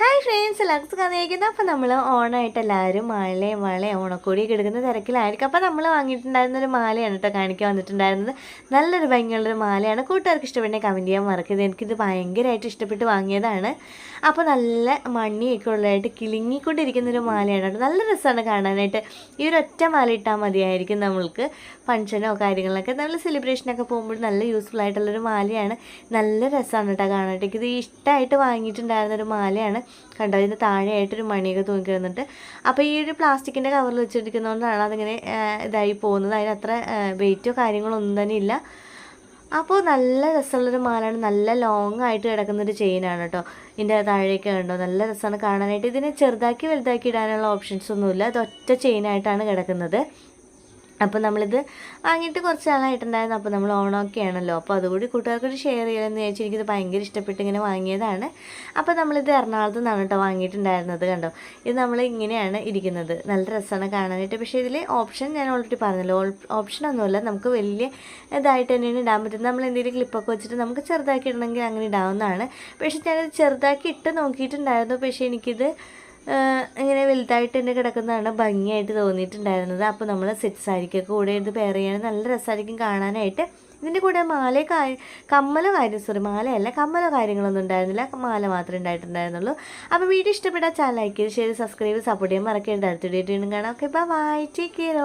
Hi friends എല്ലാവർക്കും കഥയായിരിക്കുന്നത് അപ്പോൾ നമ്മൾ ഓണമായിട്ട് എല്ലാവരും മാലയും വളയും ഓണക്കോടിയൊക്കെ എടുക്കുന്ന തിരക്കിലായിരിക്കും. അപ്പോൾ നമ്മൾ വാങ്ങിയിട്ടുണ്ടായിരുന്ന ഒരു മാലയാണ് കേട്ടോ കാണിക്കാൻ വന്നിട്ടുണ്ടായിരുന്നത്. നല്ലൊരു ഭംഗിയുള്ളൊരു മാലയാണ്. കൂട്ടുകാർക്ക് ഇഷ്ടപ്പെട്ടെ കമന്റ് ചെയ്യാൻ മറക്കരുത്. എനിക്കിത് ഭയങ്കരമായിട്ട് ഇഷ്ടപ്പെട്ട് വാങ്ങിയതാണ്. അപ്പോൾ നല്ല മണ്ണിയൊക്കെ ഉള്ളതായിട്ട് കിളിങ്ങിക്കൊണ്ടിരിക്കുന്ന ഒരു മാലയാണ് കേട്ടോ. നല്ല രസമാണ് കാണാനായിട്ട്. ഈ ഒരു ഒറ്റ മാല ഇട്ടാൽ മതിയായിരിക്കും നമ്മൾക്ക്. ഫംഗ്ഷനോ കാര്യങ്ങളിലൊക്കെ നല്ല സെലിബ്രേഷനൊക്കെ പോകുമ്പോൾ നല്ല യൂസ്ഫുൾ ആയിട്ടുള്ളൊരു മാലയാണ്. നല്ല രസമാണ് കേട്ടോ കാണാനായിട്ട്. ഇത് ഇഷ്ടമായിട്ട് വാങ്ങിയിട്ടുണ്ടായിരുന്ന ഒരു മാലയാണ്. കണ്ടോ ഇതിന് താഴെയായിട്ടൊരു മണിയൊക്കെ തൂങ്ങിക്കിടുന്നുണ്ട് അപ്പോൾ ഈ ഒരു പ്ലാസ്റ്റിക്കിന്റെ കവറിൽ വെച്ചിരിക്കുന്നതുകൊണ്ടാണ് അതിങ്ങനെ ഇതായി പോകുന്നത്. അതിനത്ര വെയിറ്റോ കാര്യങ്ങളോ ഒന്നും തന്നെ ഇല്ല. അപ്പോൾ നല്ല രസമുള്ളൊരു മാലാണ്. നല്ല ലോങ് ആയിട്ട് കിടക്കുന്നൊരു ചെയിനാണ് കേട്ടോ ഇതിന്റെ താഴേക്ക് കണ്ടോ നല്ല രസമാണ് കാണാനായിട്ട്. ഇതിനെ ചെറുതാക്കി വലുതാക്കി ഇടാനുള്ള ഓപ്ഷൻസ് ഒന്നുമില്ല. അത് ഒറ്റ ചെയിനായിട്ടാണ് കിടക്കുന്നത്. അപ്പോൾ നമ്മളിത് വാങ്ങിയിട്ട് കുറച്ച് നാളായിട്ടുണ്ടായിരുന്നു. അപ്പോൾ നമ്മൾ ഓണമൊക്കെ ആണല്ലോ. അപ്പോൾ അതുകൂടി കൂട്ടുകാർക്കൊരു ഷെയർ ചെയ്യാമെന്ന് വിചാരിച്ചു എനിക്കിത് ഭയങ്കര ഇഷ്ടപ്പെട്ട് ഇങ്ങനെ വാങ്ങിയതാണ്. അപ്പോൾ നമ്മളിത് എറണാകുളത്ത് നിന്നാണ് കേട്ടോ വാങ്ങിയിട്ടുണ്ടായിരുന്നത് കണ്ടോ? ഇത് നമ്മൾ ഇങ്ങനെയാണ് ഇരിക്കുന്നത്. നല്ല രസമാണ് കാണാനായിട്ട്. പക്ഷേ ഇതിൽ ഓപ്ഷൻ ഞാൻ ഓൾറെഡി പറഞ്ഞല്ലോ. ഓപ്ഷൻ ഒന്നുമില്ല. നമുക്ക് വലിയ ഇതായിട്ട് തന്നെയാണ് ഇടാൻ പറ്റുന്നത്. നമ്മൾ എന്തെങ്കിലും ക്ലിപ്പൊക്കെ വെച്ചിട്ട് നമുക്ക് ചെറുതാക്കി ഇടണമെങ്കിൽ അങ്ങനെ ഇടാവുന്നതാണ്. പക്ഷേ ഞാനത് ചെറുതാക്കി ഇട്ട് നോക്കിയിട്ടുണ്ടായിരുന്നു. പക്ഷേ എനിക്കിത് ഇങ്ങനെ വലുതായിട്ട് തന്നെ കിടക്കുന്നതാണ് ഭംഗിയായിട്ട് തോന്നിയിട്ടുണ്ടായിരുന്നത്. അപ്പോൾ നമ്മൾ സെറ്റ് സാരിക്കൊക്കെ കൂടെ ഇത് പെയർ ചെയ്യാൻ നല്ല രസമായിരിക്കും കാണാനായിട്ട്. ഇതിന്റെ കൂടെ മാല കമ്മലോ കാര്യം സോറി മാലയല്ല കമ്മലോ കാര്യങ്ങളൊന്നും ഉണ്ടായിരുന്നില്ല. മാല മാത്രമേ ഉണ്ടായിട്ടുണ്ടായിരുന്നുള്ളൂ. അപ്പോൾ വീഡിയോ ഇഷ്ടപ്പെട്ടാൽ ചാനൽ ലൈക്ക് ചെയ്ത് ഷെയർ സബ്സ്ക്രൈബ് സപ്പോർട്ട് ചെയ്യാൻ മറക്കേണ്ട അടുത്ത വീഡിയോ കാണാം. Okay bye take care